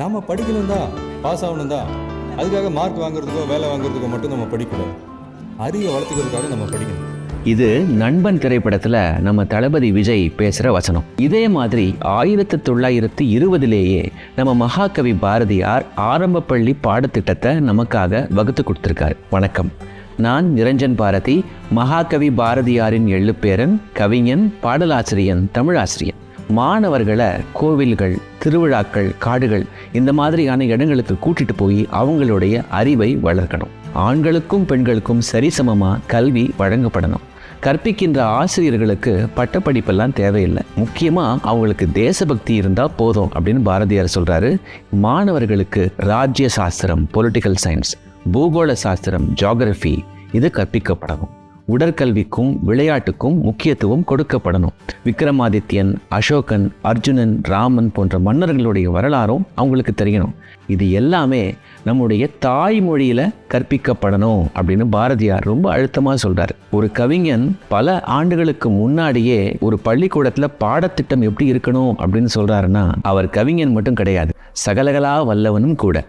நாம படிக்கணும் தான் பாஸ் ஆகணும் தான் அதுக்காக மார்க் வாங்குறதுக்கோ வேலை வாங்குறதுக்கோ மட்டும் நம்ம படிக்கணும் அறிவை வளர்த்துக்கிறதுக்காக நம்ம படிக்கணும். இது நண்பன் திரைப்படத்தில் நம்ம தளபதி விஜய் பேசுகிற வசனம். இதே மாதிரி ஆயிரத்தி தொள்ளாயிரத்தி இருபதுலேயே நம்ம மகாகவி பாரதியார் ஆரம்ப பள்ளி பாடத்திட்டத்தை நமக்காக வகுத்து கொடுத்துருக்காரு. வணக்கம். நான் நிரஞ்சன் பாரதி மகாகவி பாரதியாரின் எள்ளுப்பேரன் கவிஞன் பாடலாசிரியன் தமிழாசிரியன். மாணவர்களை கோவில்கள் திருவிழாக்கள் காடுகள் இந்த மாதிரியான இடங்களுக்கு கூட்டிட்டு போய் அவங்களுடைய அறிவை வளர்க்கணும். ஆண்களுக்கும் பெண்களுக்கும் சரிசமமாக கல்வி வழங்கப்படணும். கற்பிக்கின்ற ஆசிரியர்களுக்கு பட்டப்படிப்பெல்லாம் தேவையில்லை. முக்கியமாக அவங்களுக்கு தேசபக்தி இருந்தால் போதும் அப்படின்னு பாரதியார் சொல்கிறாரு மாணவர்களுக்கு ராஜ்ய சாஸ்திரம் பொலிட்டிக்கல் சயின்ஸ் பூகோள சாஸ்திரம் ஜியாகிரஃபி இது கற்பிக்கப்படணும். உடற்கல்விக்கும் விளையாட்டுக்கும் முக்கியத்துவம் கொடுக்கப்படணும். விக்ரமாதித்யன் அசோகன் அர்ஜுனன் ராமன் போன்ற மன்னர்களுடைய வரலாறும் அவங்களுக்கு தெரியணும். இது எல்லாமே நம்முடைய தாய்மொழியில் கற்பிக்கப்படணும் அப்படின்னு பாரதியார் ரொம்ப அழுத்தமாக சொல்கிறார் ஒரு கவிஞன் பல ஆண்டுகளுக்கு முன்னாடியே ஒரு பள்ளிக்கூடத்தில் பாடத்திட்டம் எப்படி இருக்கணும் அப்படின்னு சொல்கிறாருன்னா அவர் கவிஞன் மட்டும் கிடையாது சகலகலா வல்லவனும் கூட.